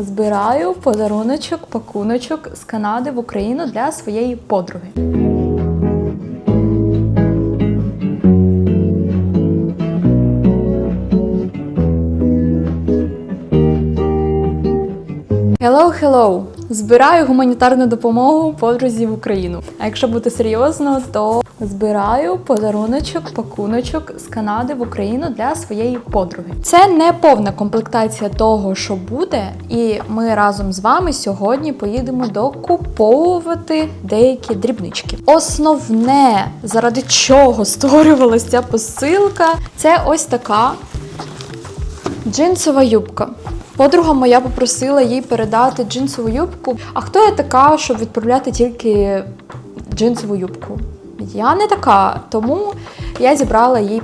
Збираю подаруночок, пакуночок з Канади в Україну для своєї подруги. Hello, hello! Збираю гуманітарну допомогу подрузі в Україну. А якщо бути серйозно, то збираю подаруночок, пакуночок з Канади в Україну для своєї подруги. Це не повна комплектація того, що буде, і ми разом з вами сьогодні поїдемо докуповувати деякі дрібнички. Основне, заради чого створювалася ця посилка, це ось така Джинсова юбка. Подруга моя попросила їй передати джинсову юбку. А хто я така, щоб відправляти тільки джинсову юбку? Я не така, тому я зібрала їй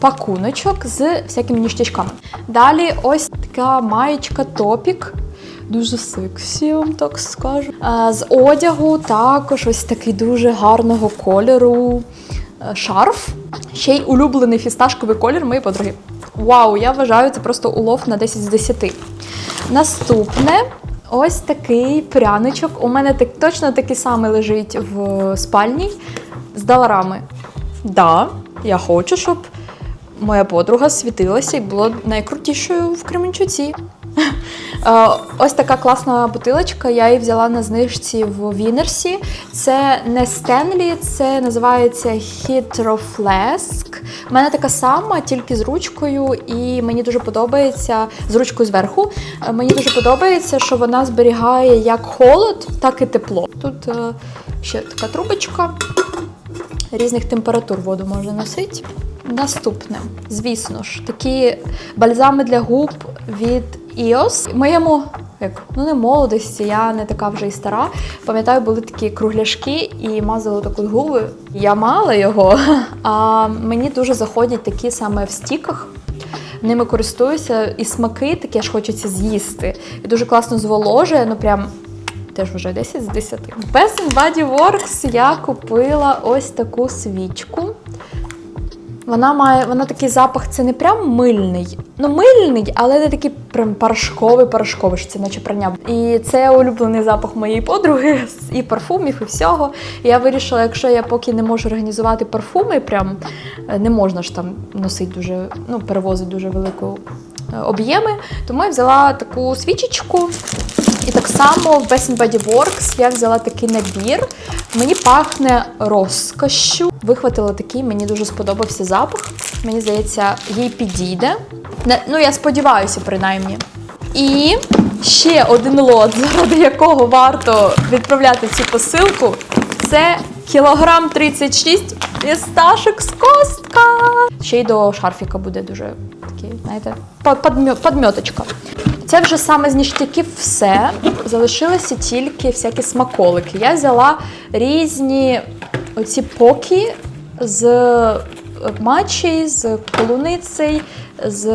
пакуночок з всякими ніштячками. Далі ось така маєчка топік. Дуже сексі, вам так скажу. Е, З одягу також ось такий дуже гарного кольору е, шарф. Ще й улюблений фісташковий колір моєї подруги. Вау, я вважаю, це просто улов на 10 з 10. Наступне ось такий пряничок. У мене так, точно такий самий лежить в спальні з доларами. Да, я хочу, щоб моя подруга світилася і була найкрутішою в Кременчуці. Е, Ось така класна бутилочка. Я її взяла на знижці в Вінерсі. Це не Стенлі, це називається Flask. У мене така сама, тільки з ручкою, і мені дуже подобається з ручкою зверху. Е, Мені дуже подобається, що вона зберігає як холод, так і тепло. Тут е, ще така трубочка. Різних температур воду можна носити. Наступне, звісно ж, такі бальзами для губ від EOS. В моєму як ну не молодості, я не така вже і стара. Пам'ятаю, були такі кругляшки і мазали таку губи. Я мала його, а мені дуже заходять такі саме в стіках. Ними користуюся, і смаки такі аж хочеться з'їсти. І дуже класно зволожує, ну прям теж вже 10 з 10. В Bath Body Works я купила ось таку свічку. Вона має, вона такий запах, це не прям мильний. Ну, мильний, але не такий прям порошковий, порошковий, що це наче прання. І це улюблений запах моєї подруги, і парфумів, і всього. І я вирішила, якщо я поки не можу організувати парфуми, прям е, не можна ж там носити дуже, ну, перевозити дуже велику е, об'єми, тому я взяла таку свічечку. І так само в Body Works я взяла такий набір. Мені пахне розкошю. Вихватила такий, мені дуже сподобався запах. Мені здається, їй підійде. Не- Ну, я сподіваюся, принаймні. І ще один лот, заради якого варто відправляти цю посилку. Це кілограм 36 фісташок з костка. Ще й до шарфіка буде дуже такий, знаєте, под- подмьоточка. Це вже саме з ніштяків все. Залишилися тільки всякі смаколики. Я взяла різні оці поки з матчі, з полуницей, з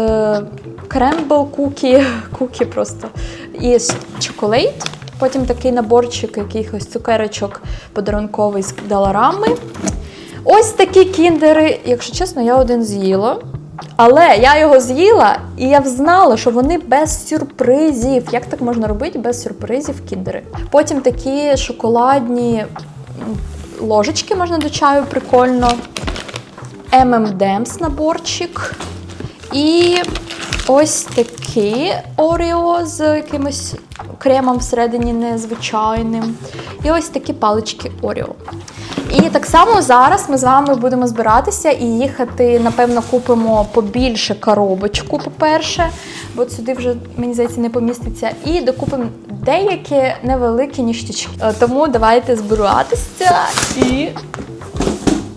крембл кукі, кукі просто, і з чоколейт. Потім такий наборчик якихось цукерочок подарунковий з доларами. Ось такі кіндери, якщо чесно, я один з'їла. Але я його з'їла, і я знала, що вони без сюрпризів. Як так можна робити без сюрпризів кіндери? Потім такі шоколадні ложечки можна до чаю, прикольно. ММДМС-наборчик. І ось такі Орео з якимось кремом всередині незвичайним. І ось такі палички Орео. І так само зараз ми з вами будемо збиратися і їхати. Напевно, купимо побільше коробочку, по-перше, бо сюди вже, мені здається, не поміститься. І докупимо деякі невеликі ніштячки. Е, Тому давайте збиратися і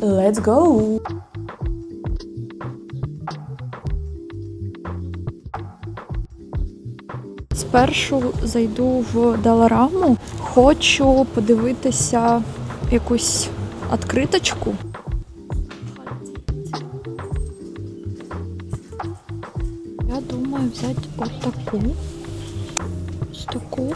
let's go! Спершу зайду в Далараму. Хочу подивитися якусь відкриточку. Я думаю взяти от таку. Ось таку.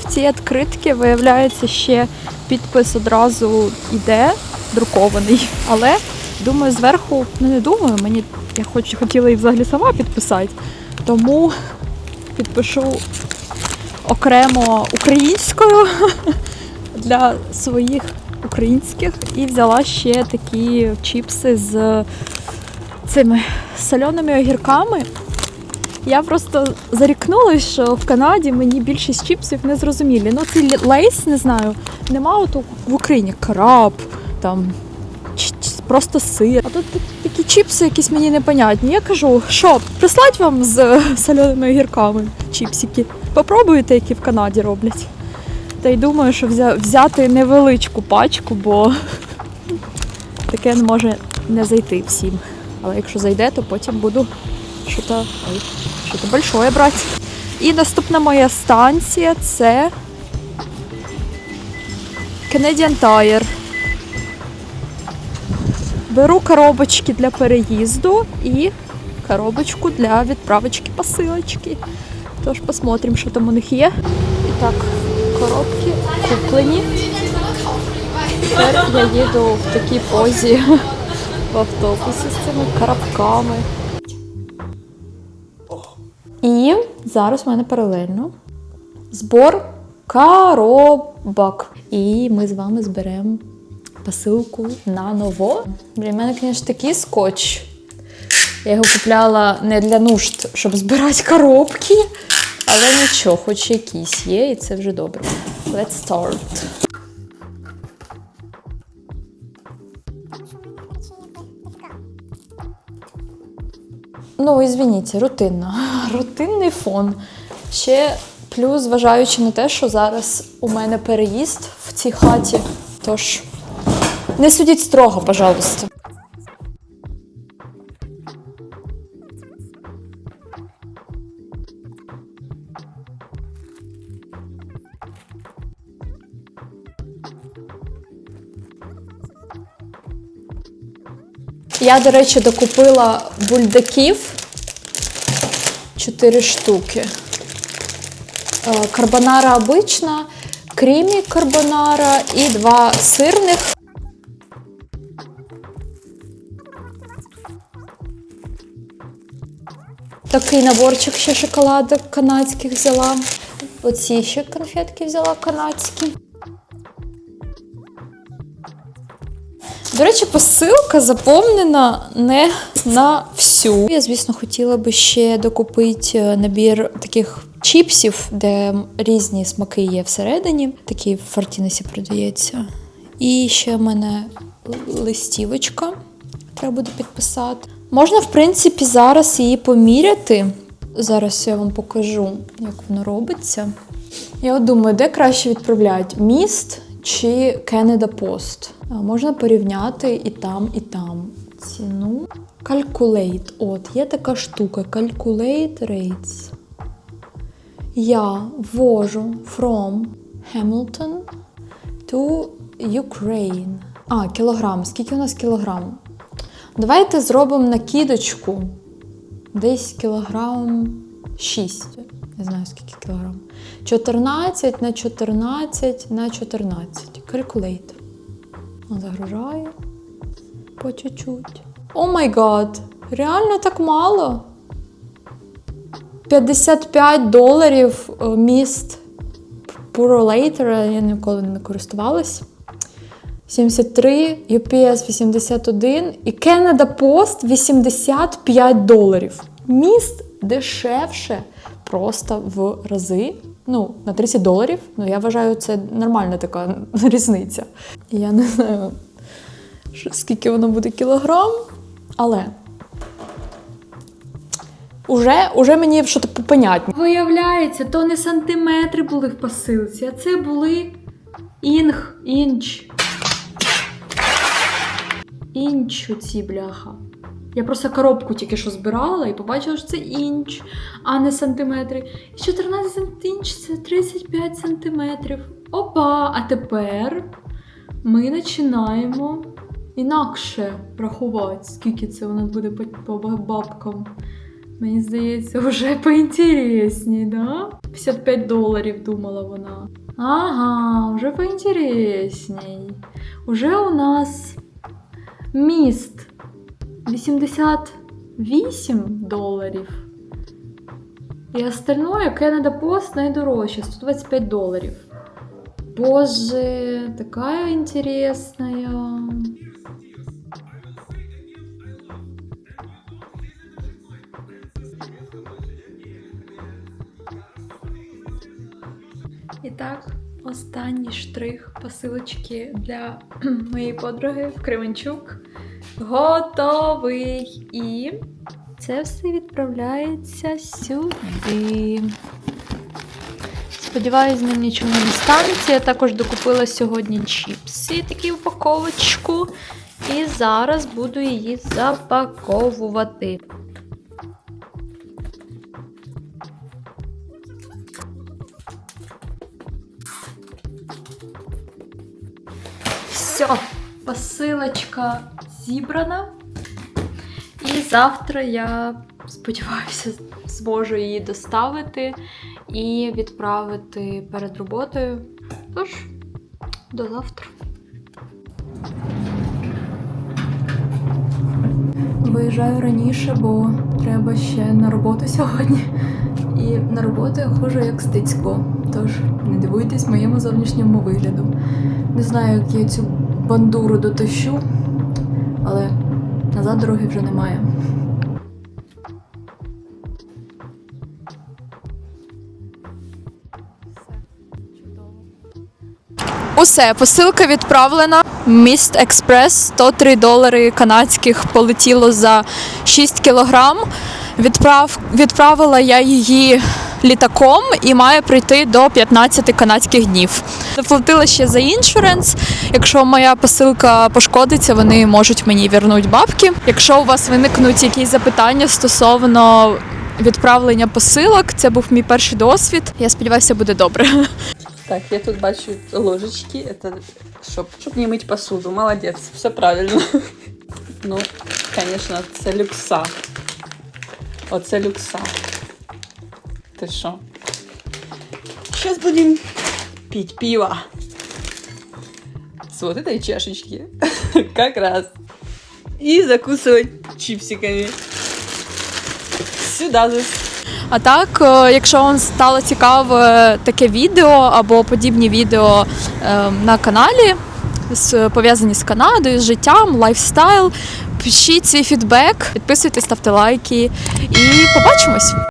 В цій відкритці виявляється ще підпис одразу йде, друкований. Але думаю, зверху, ну не думаю, мені я хоч, хотіла її взагалі сама підписати, тому підпишу окремо українською для своїх українських і взяла ще такі чіпси з цими соленими огірками. Я просто зарікнулась, що в Канаді мені більшість чіпсів не зрозумілі. Ну, цей лейс, не знаю, нема от в Україні краб, там просто сир. А тут такі чіпси якісь мені непонятні. Я кажу, що, прислать вам з е, соленими огірками чіпсики? Попробуйте, які в Канаді роблять. Та й думаю, що взяти невеличку пачку, бо таке може не зайти всім. Але якщо зайде, то потім буду що-то большое брати. І наступна моя станція це Canadian Tire. Беру коробочки для переїзду і коробочку для відправочки посилочки. Тож посмотрим, що там у них є. І так, коробки куплені. Тепер я їду в такій позі в автобусі з цими коробками. І зараз в мене паралельно збор коробок. І ми з вами зберемо посилку на ново. Для мене, звісно, такий скотч. Я його купляла не для нужд, щоб збирати коробки, але нічого, хоч якісь є, і це вже добре. Let's start. Ну, ізвініть, рутинно. Рутинний фон. Ще плюс, зважаючи на те, що зараз у мене переїзд в цій хаті. Тож не судіть строго, пожалуйста. Я, до речі, докупила бульдаків 4 штуки. Е, Карбонара обична, крімі карбонара і два сирних. Такий наборчик ще шоколадок канадських взяла. Оці ще конфетки взяла канадські. До речі, посилка заповнена не на всю. Я, звісно, хотіла би ще докупити е, набір таких чіпсів, де різні смаки є всередині. Такий в Фортінесі продається. І ще в мене листівочка. Треба буде підписати. Можна, в принципі, зараз її поміряти. Зараз я вам покажу, як воно робиться. Я думаю, де краще відправляють міст чи Canada Post? Можна порівняти і там, і там. Ціну. Calculate. От, є така штука. Calculate rates. Я ввожу from Hamilton to Ukraine. А, кілограм. Скільки у нас кілограм? Давайте зробимо накидочку. Десь кілограм 6. Не знаю, скільки кілограм. 14 на 14 на 14. Calculate. Он загружає по чуть-чуть. О май гад! Реально так мало? 55 доларів е, міст Purolator, я ніколи не користувалась. 73, UPS 81 і Canada Post 85 доларів. Міст дешевше просто в рази. Ну, на 30 доларів. Ну, я вважаю, це нормальна така різниця. Я не знаю, що- скільки воно буде кілограм, але уже, уже мені щось понятне. Виявляється, то не сантиметри були в посилці, а це були інг, інч. Інч ці бляха. Я просто коробку тільки що збирала і побачила, що це інч, а не сантиметри. І 14 інч це 35 сантиметрів. Опа! А тепер ми починаємо інакше рахувати, скільки це нас буде по, бабкам. Мені здається, вже поінтересній, да? 55 доларів думала вона. Ага, вже поінтересній. Уже у нас міст 80 8 доларів. І остальное Canada Post найдорожче 125 доларів. Боже, такая интересная. Останній штрих посилочки для моєї подруги в Кременчук готовий. І це все відправляється сюди. Сподіваюсь, з ним нічого не станеться. Я також докупила сьогодні чіпси, такі упаковочку. І зараз буду її запаковувати. Все, посилочка зібрана. І завтра я сподіваюся, зможу її доставити і відправити перед роботою. Тож, до завтра. Виїжджаю раніше, бо треба ще на роботу сьогодні. І на роботу я ходжу як стицько. Тож не дивуйтесь моєму зовнішньому вигляду. Не знаю, як я цю бандуру дотащу, але назад дороги вже немає. Усе, посилка відправлена. Міст Експрес 103 долари канадських полетіло за 6 кілограм. Відправ... Відправила я її літаком і має прийти до 15 канадських днів. Заплатила ще за іншуренс. Якщо моя посилка пошкодиться, вони можуть мені вернути бабки. Якщо у вас виникнуть якісь запитання стосовно відправлення посилок, це був мій перший досвід. Я сподіваюся, буде добре. Так, я тут бачу ложечки. Это щоб, щоб не мыть посуду. Молодец, все правильно. Ну, конечно, це люкса. Оце люкса. Ти що? Сейчас будем пить пиво. С вот этой чашечки. Как раз. И закусывать чипсиками. Сюда же. А так, е, якщо вам стало цікаве таке відео або подібні відео е, на каналі, пов'язані з Канадою, з життям, лайфстайл, пишіть свій фідбек, підписуйтесь, ставте лайки і побачимось!